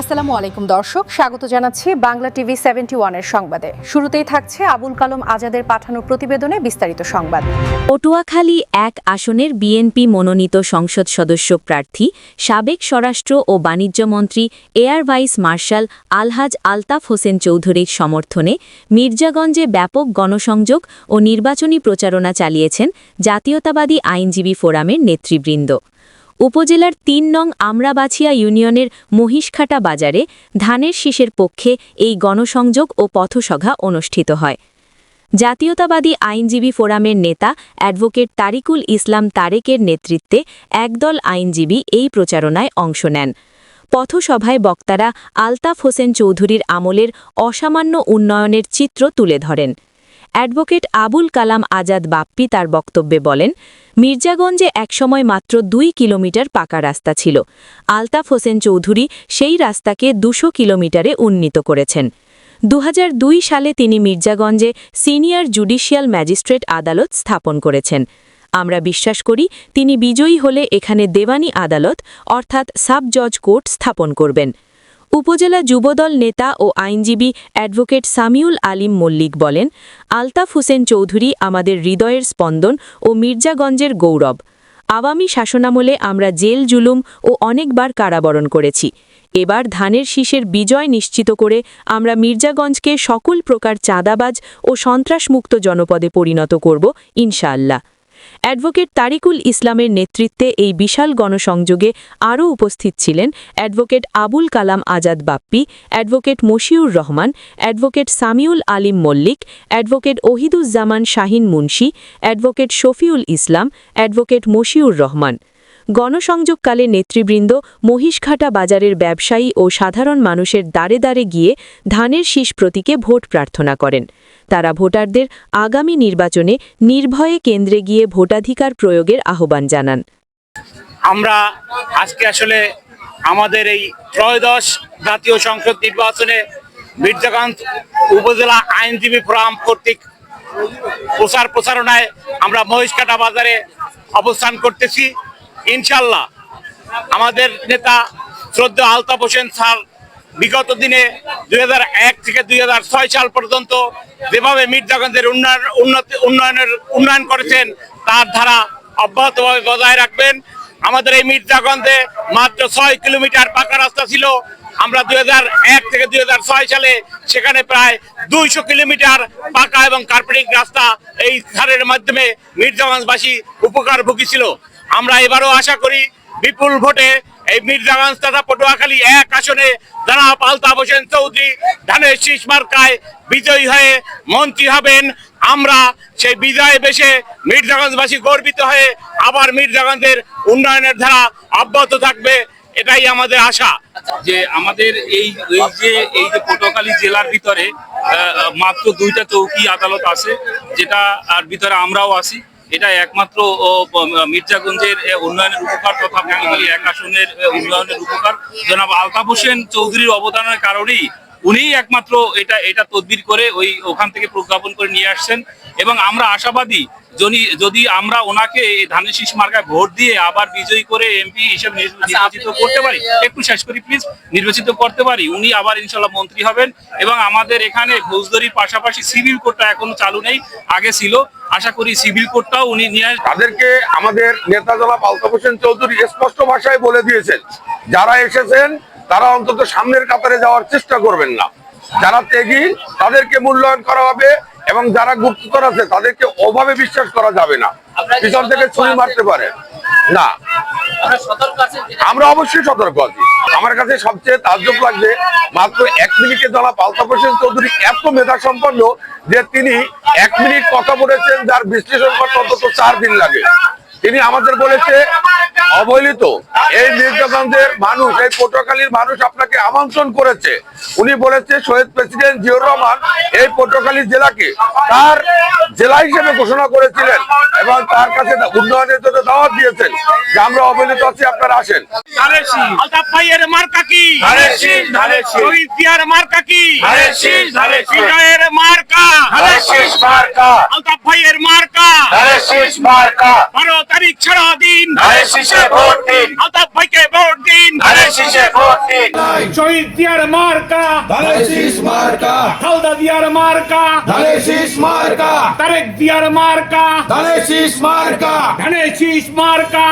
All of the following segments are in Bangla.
আসসালামু আলাইকুম, দর্শক। স্বাগত জানাচ্ছি বাংলা টিভি সেভেন্টি ওয়ানের সংবাদে। শুরুতেই থাকছে আবুল কালাম আজাদের পাঠানো প্রতিবেদনে বিস্তারিত সংবাদ। পটুয়াখালী এক আসনের বিএনপি মনোনীত সংসদ সদস্য প্রার্থী, সাবেক স্বরাষ্ট্র ও বাণিজ্যমন্ত্রী air vice marshal Alhaj Altaf Hossain চৌধুরীর সমর্থনে মির্জাগঞ্জে ব্যাপক গণসংযোগ ও নির্বাচনী প্রচারণা চালিয়েছেন জাতীয়তাবাদী আইনজীবী ফোরামের নেতৃবৃন্দ। উপজেলার তিন নং আমরাবাছিয়া ইউনিয়নের মহিষখাটা বাজারে ধানের শীষের পক্ষে এই গণসংযোগ ও পথসভা অনুষ্ঠিত হয়। জাতীয়তাবাদী আইনজীবী ফোরামের নেতা অ্যাডভোকেট তারিকুল ইসলাম তারেকের নেতৃত্বে একদল আইনজীবী এই প্রচারণায় অংশ নেন। পথসভায় বক্তারা আলতাফ হোসেন চৌধুরীর আমলের অসামান্য উন্নয়নের চিত্র তুলে ধরেন। অ্যাডভোকেট আবুল কালাম আজাদ বাপ্পি তার বক্তব্যে বলেন, মির্জাগঞ্জে একসময় মাত্র দুই কিলোমিটার পাকা রাস্তা ছিল। আলতাফ হোসেন চৌধুরী সেই রাস্তাকে দুশো কিলোমিটারে উন্নীত করেছেন। দু হাজার দুই সালে তিনি মির্জাগঞ্জে সিনিয়র জুডিশিয়াল ম্যাজিস্ট্রেট আদালত স্থাপন করেছেন। আমরা বিশ্বাস করি তিনি বিজয়ী হলে এখানে দেওয়ানি আদালত, অর্থাৎ সাব জজ কোর্ট স্থাপন করবেন। উপজেলা যুবদল নেতা ও আইনজীবী অ্যাডভোকেট সামিউল আলিম মল্লিক বলেন, আলতাফ হোসেন চৌধুরী আমাদের হৃদয়ের স্পন্দন ও মির্জাগঞ্জের গৌরব। আওয়ামী শাসনামলে আমরা জেল, জুলুম ও অনেকবার কারাবরণ করেছি। এবার ধানের শীষের বিজয় নিশ্চিত করে আমরা মির্জাগঞ্জকে সকল প্রকার চাঁদাবাজ ও সন্ত্রাসমুক্ত জনপদে পরিণত করব ইনশাআল্লাহ। অ্যাডভোকেট তারিকুল ইসলামের নেতৃত্বে এই বিশাল গণসংযোগে আরও উপস্থিত ছিলেন advocate Abul Kalam Azad Bappi, advocate Moshiur Rahman, advocate Samiul Alim Mallik, advocate Ohiduzzaman Shahin Munshi, advocate Shafiul Islam, advocate Moshiur Rahman. গণসংযোগকালে নেতৃবৃন্দ মহিষঘাটা বাজারের ব্যবসায়ী ও সাধারণ মানুষের দ্বারে দ্বারে গিয়ে ধানের শীষ প্রতীকে ভোট প্রার্থনা করেন। তারা ভোটারদের আগামী নির্বাচনে নির্ভয়ে কেন্দ্রে গিয়ে ভোটাধিকার প্রয়োগের আহ্বান জানান। আমরা আজকে আসলে আমাদের এই ত্রয়োদশ জাতীয় সংসদ নির্বাচনে মির্জাগঞ্জ উপজেলা আইনজীবী ফোরাম কর্তৃক প্রচার প্রচারণায় আমরা মহিষকাটা বাজারে অবস্থান করতেছি। ইনশাল্লাহ আমাদের নেতা শ্রদ্ধা আলতাফ হোসেন স্যার বিগত দিনে দুই হাজার এক থেকে দু হাজার ছয় সাল পর্যন্ত যেভাবে উন্নয়ন, উন্নতি, উন্নয়নের, উন্নয়ন করেছেন, তার ধারা অব্যাহতভাবে বজায় রাখবেন। আমাদের এই মাত্র ছয় কিলোমিটার পাকা রাস্তা ছিল। আমরা থেকে সালে সেখানে প্রায় দুইশো কিলোমিটার পাকা এবং কার্পেটিং রাস্তা এই ধারের মাধ্যমে মির্জাগঞ্জবাসী উপকার ভুগি ছিল। আমরা এবারও আশা করি বিপুল ভোটে এই মির্জাগঞ্জ তথা পটুয়াখালী এক আসনে জনাব আলতাফ হোসেন চৌধুরী। ধানের শীষ মার্কায় বিজয়ী হয়ে মন্ত্রী হবেন আমরা। সেই বিজয় বেশে মির্জাগঞ্জবাসী গর্বিত হয়ে আবার মির্জাগঞ্জের উন্নয়নের ধারা অব্যাহত থাকবে, এটাই আমাদের আশা। যে আমাদের এই এই যে এই যে পটুয়াখালী জেলার ভিতরে মাত্র দুইটা চৌকি আদালত আছে, যেটা, আর ভিতরে আমরাও আছি। এটা একমাত্র মির্জাগঞ্জের উন্নয়নের উপকার তথা বাঙালি এক আসনের উন্নয়নের উপকার। জনাব আলতাফ হোসেন চৌধুরীর অবদানের কারণেই উনিই একমাত্র এটা এটা তদবির করে ওই ওখান থেকে প্রজ্ঞাপন করে নিয়ে আসছেন। এবং আমরা আশাবাদী যদি যদি আমরা ওনাকে এই ধানের শীষ মার্কায় ভোট দিয়ে আবার বিজয়ী করে এমপি হিসেবে নির্বাচিত নির্বাচিত করতে পারি একটু শেষ করি প্লিজ নির্বাচিত করতে পারি উনি আবার ইনশাল্লাহ মন্ত্রী হবেন। এবং আমাদের এখানে ফৌজদারির পাশাপাশি সিভিল কোডটা এখনও চালু নেই আগে ছিল। আশা করি সিভিল কোডটাও উনি নিয়ে তাদেরকে আমাদের নেতা জনাব আলতাফ হোসেন চৌধুরী স্পষ্ট ভাষায় বলে দিয়েছেন যারা এসেছেন তারা অন্তত সামনের কাতারে যাওয়ার চেষ্টা করবেন না। যারা ত্যাগী তাদেরকে মূল্যায়ন করা হবে এবং যারা গুপ্তচর আছে তাদেরকে ওভাবে বিশ্বাস করা যাবে না। পিছন থেকে ছুরি মারতে পারে। না। আমরা অবশ্যই সতর্ক আছি। আমার কাছে সবচেয়ে তাজ্জব লাগছে মাত্র এক মিনিটে জনাব আলতাফ হোসেন চৌধুরী এত মেধা সম্পন্ন যে তিনি এক মিনিট কথা বলেছেন যার বিশ্লেষণ করতে অন্তত চার দিন লাগে। তিনি আমাদের বলেছে অবহেলিত। এই মির্জাগঞ্জের মানুষ এই পটুয়াখালীর মানুষ আপনাকে আমন্ত্রণ করেছে। উনি বলেছে শহীদ প্রেসিডেন্ট জিয়র রহমান এই পটুয়াখালী জেলাকে তার জেলা হিসেবে ঘোষণা করেছিলেন এবং তার কাছে উন্নয়নের জন্য দাওয়াত দিয়েছেন। যে আমরা অবহেলিত আছি আপনারা আসেন। মার্কা কি। শহীদ জিয়ার মার্কা কি? শীষ। মার্কা আলতাফ ভাইয়ের মার্কা বারো তারিখ ছাড়া দিন আলতাফ ভাইকে ভোট দিন শহীদ জিয়ার মার্কা খালদা জিয়ার মার্কা তারেক জিয়ার মার্কা ধানের শীষ মার্কা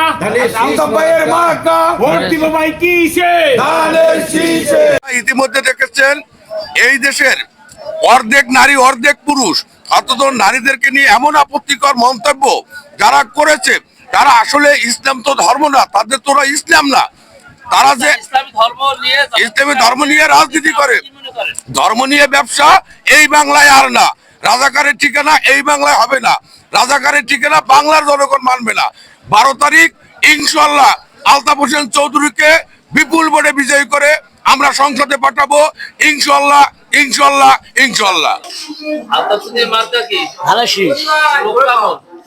ভোট দিব ভাই কিসে ইতিমধ্যে দেখেছেন এই দেশের অর্ধেক নারী অর্ধেক পুরুষ। অথচ নারীদেরকে নিয়ে এমন আপত্তিকর মন্তব্য যারা করেছে তারা আসলে ইসলাম তো ধর্ম না তাদের তোরা ইসলাম না। তারা যে ইসলামী ধর্ম নিয়ে রাজনীতি করে। ধর্ম নিয়ে ব্যবসা এই বাংলায় আর না। রাজাকারের ঠিকানা এই বাংলায় হবে না। রাজাকারের ঠিকানা বাংলার জনগণ মানবে না। বারো তারিখ ইনশাল্লাহ আলতাফ হোসেন চৌধুরীকে বিপুল ভোটে বিজয়ী করে আমরা সংসদে পাঠাবো। ইনশাল্লাহ ইনশাল্লাহ ইনশাল্লাহ।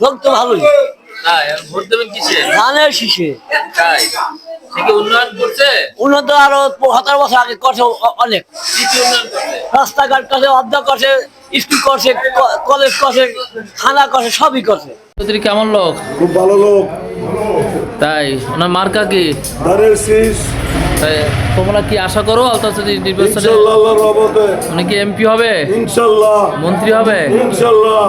লোক তো ভালোই। তাই ভোট দেবেন কিসে ধানের শীষে। তাই উন্নয়ন করছে উন্নত আরও হাজার বছর আগে করছে অনেক। রাস্তাঘাট করছে স্কুল করছে কলেজ করছে থানা করছে সবই করছে। চৌধুরী কেমন লোক? খুব ভালো লোক। তাই ওনার মার্কা কি? ধানের শীষ। তাই তোমরা কি আশা করো? আলতাফ নির্বাচনে আল্লাহর রহমতে। উনি কি এমপি হবে? ইনশাল্লাহ। মন্ত্রী হবে? ইনশাল্লাহ।